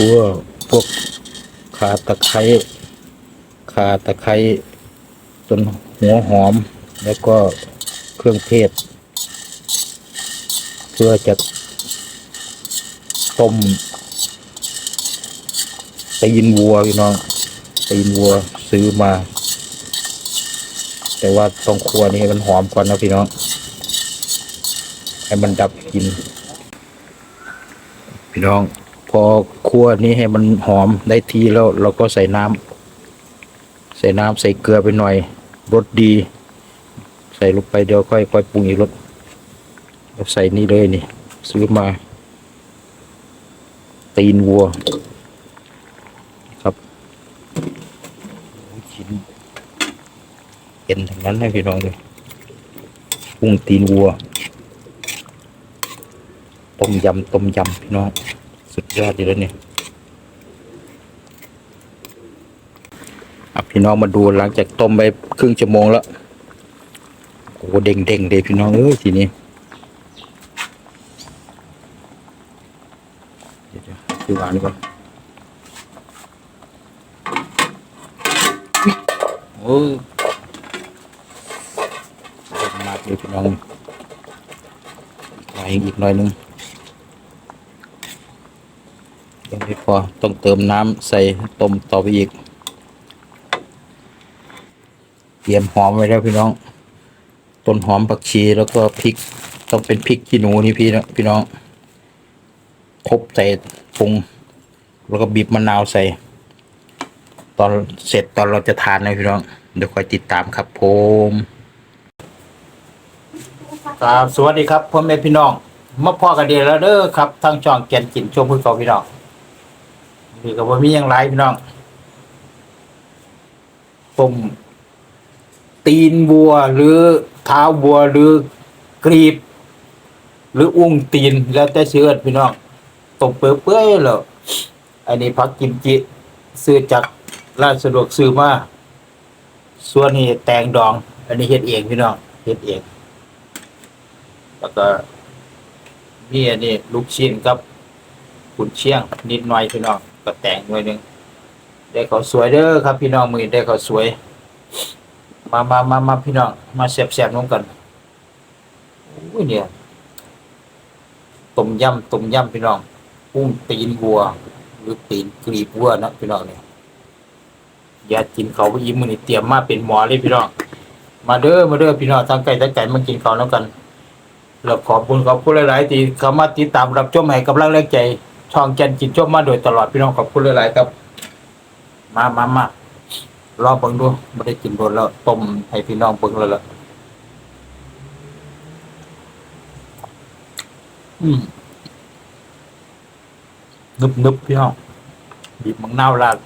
คั่วพวกขาตะไคร้ขาตะไคร้ต้นหัวหอม แล้วก็เครื่องเทศ เพื่อจะต้มตีนวัวพี่น้องตีนวัวซื้อมา แต่ว่าต้องคั่วนี่ให้มันหอมก่อนนะพี่น้อง ให้มันดับกลินพี่น้อง พอคั่วนี้ให้มันหอมได้ทีแล้วเราก็ใส่น้ำใส่น้ำใส่เกลือไปหน่อยรสดี ใส่ลงไปเดี๋ยวค่อยค่อยปรุงอีกรสใส่นี่เลยนี่ ซื้อมา ตีนวัว ครับชิ้นเห็นทั้งนั้นให้พี่น้องเลยปรุงตีนวัวต้มยำต้มยำพี่น้อง สุดยอดดีแล้วเนี่ยอะพี่น้องมาดูหลังจากต้มไปครึ่งชั่วโมงแล้วโอ้โหเด้งเด้งเลยพี่น้องเอ้ยทีนี้เดี๋ยวๆคือวางนี่ก่อนโอ้ยมากเลยพี่น้องไว้อีกหน่อยนึงไม่พ อต้องเติมน้ำใส่ต้มต่อไปอีก เตรียมหอมไว้แล้วพี่น้อง ต้นหอมผักชีแล้วก็พริก ต้องเป็นพริกขี้หนูนี่พี่นะพี่น้องครบใส่ปรุง แล้วก็บีบมะนาวใส่ ตอนเสร็จตอนเราจะทานนะพี่น้อง เดี๋ยวคอยติดตามครับผมครับสวัสดีครับพ่อแม่พี่น้องมาพ่อกันเดียแล้วเด้อครับทั้งช่องแกนกินชมพื้นเขาพี่น้อง นี่ก็บ่มีหยังไรพี่น้องต้มตีนวัวหรือเท้าวัวหรือกรีบ หรืออุ้งตีนแล้วแต่เชื่อพี่น้องต้มเปื่อยๆแล้วอันนี้ผักกิมจิซื้อจากร้านสะดวกซื้อมาส่วนนี้แตงดอง อันนี้เฮ็ดเองพี่น้องเฮ็ดเอง แล้วก็มีอันนี้ลูกชิ้นกับขุนเชียงนิดหน่อยพี่น้อง ก็แต่งหน่อยหนึ่งได้ข้าสวยเด้อครับพี่น้องมือได้ข้าสวย มามามามาพี่น้องมาแซ่บๆน้องกันโอ้ยเนี่ยต้มยำต้มยำพี่น้องกุ้งตีนวัว หรือตีนกรีบวัวนะพี่น้องเนี่ยอย่ากินเขาไปยิ้มมือนี่เตรียมมาเป็นหมอเลยพี่น้องมาเด้อมาเด้อพี่น้องทางไกลทางไกลมากินเขาแล้วกันแล้วขอบคุณขอบคุณหลาย ๆ ที่เขามาติดตามรับชมให้กำลังแรงใจ ช่องแกนจิตชมมาโดยตลอดพี่น้องขอบคุณหลายๆครับ มามามารอเบิ่งดูไม่ได้กินโดนแล้วต้มให้พี่น้องเบิ่งแล้วล่ะอืมนึบนึบพี่น้องบีบมังนาวราด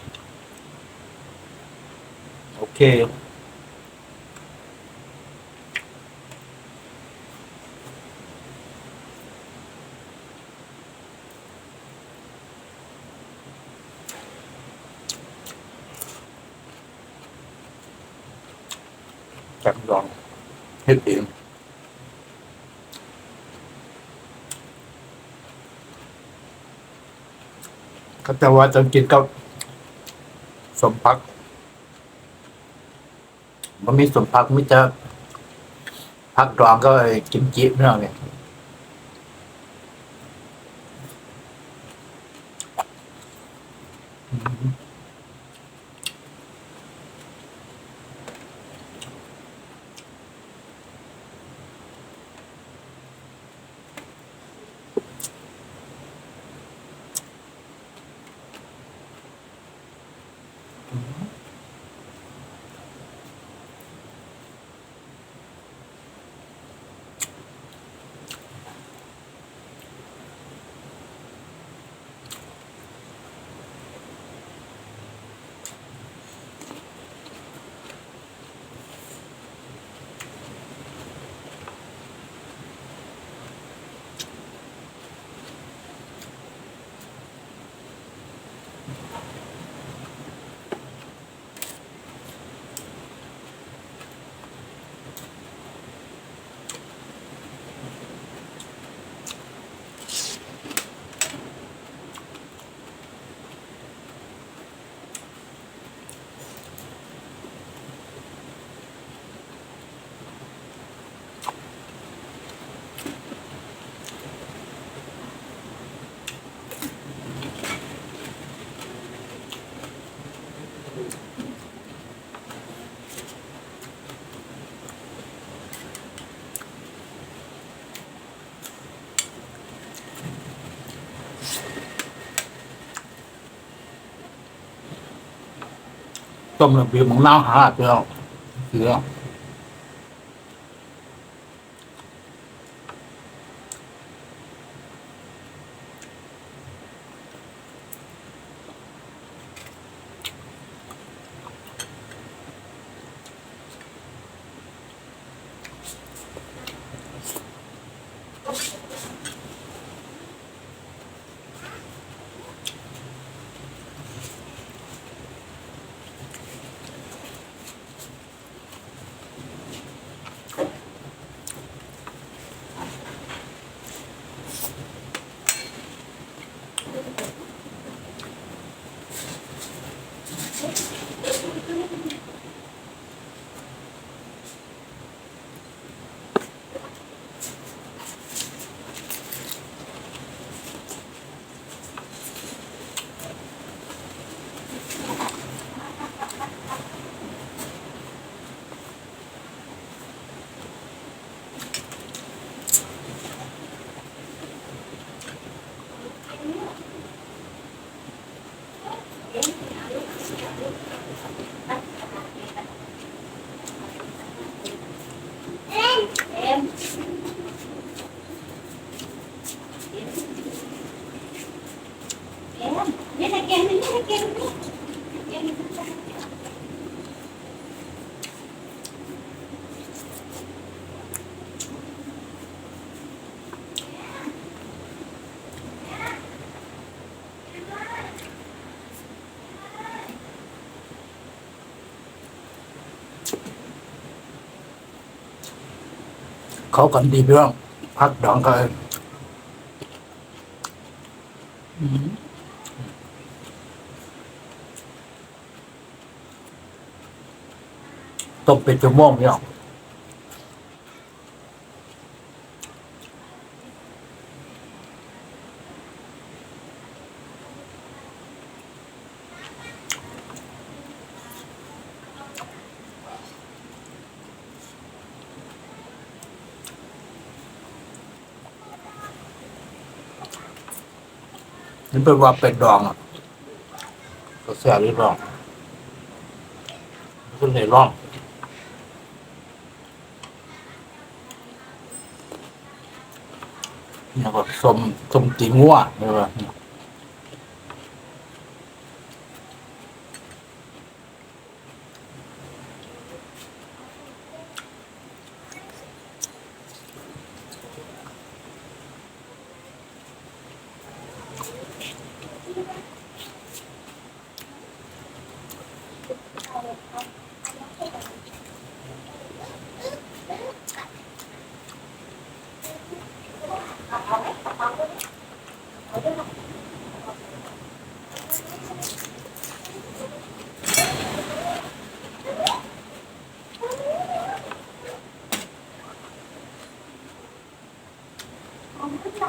โอเค ก็แต่ว่าจะกินก็สมพักมันมีสมพักไม่จะพักดองก็กิมจิไม่เอาเนี่ย ต้มแล้วบีบมังนาหาพี่น้อเกลือ เกียงนี่ตะเกียงนี่เขากันดีพี่น้องพักดองกันอืม ต้มเป็นชั่วโมงพี่น้อง นี่เป็นว่าเป็ดดองอะก็เสียหรือดองขึ้นในร่องนี่ก็สมสมตีงัวใช่ไหม 不知道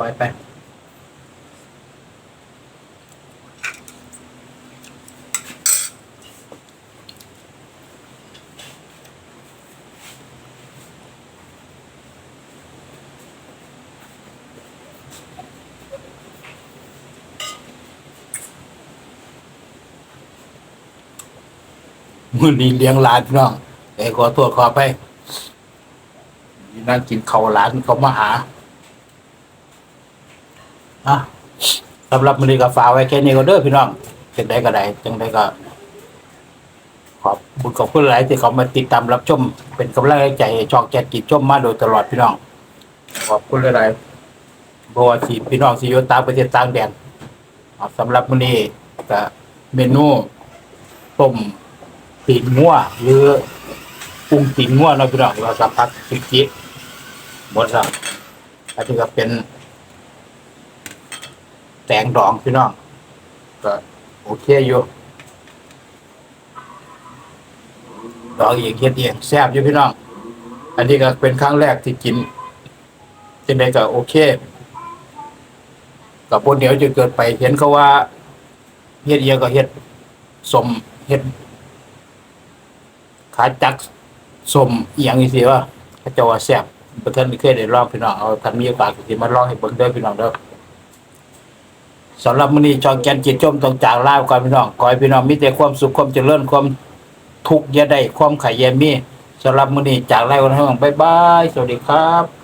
ล่อยไป มือนี้เลี้ยงหลานพี่น้องแต่ขอโทษขอไปนั่งกินเขาวหลานเขามาหา อะสำหรับมือนี้ก็ฝากไว้แค่นี้ก็เด้อพี่น้องจังใดก็ได้จังใดก็ ขอบคุณขอบคุณหลายที่เขามาติดตามรับชม เป็นกำลังใจช่องแกกิจชมมาโดยตลอดพี่น้อง ขอบคุณหลายๆเพราะว่าสิพี่น้องสิอยู่ต่าประเทศต่างแดนสำหรับมือนี้ก็เมนูต้มตีนงัวหรือปรุงตีนงัวเนาะพี่น้องเราสัมผัสสิกิหมดแล้วอันนี้ก็เป็น แตงดองพี่น้อง ก็โอเคอยู่ดองเองเฮ็ดเองแซ่บอยู่พี่น้อง อันนี้ก็เป็นครั้งแรกที่กินจังไดก็โอเคกับบนเดี๋ยวจะเกิดไปเห็นเขาว่าเฮ็ดเองก็เฮ็ดสมเฮ็ดขาจักสมอหย่างนี้สิว่าพระเจ้าว่าแซ่บประทศไม่เคยได้ลองพี่น้องเอาท่านมีโอกาสก็สิมาลองให้เบิ่งเด้อพี่น้องเด้อ สำหรับมื้อนี้จองแกนจิตจมต้องจากลาไปก่อนพี่น้องขอให้พี่น้องมีแต่ความสุขความเจริญความทุกข์อย่าได้ความไขัยแยมีสำหรับมื้อนี้จากลาไปก่อนพี่น้องบ๊ายบายสวัสดีครับ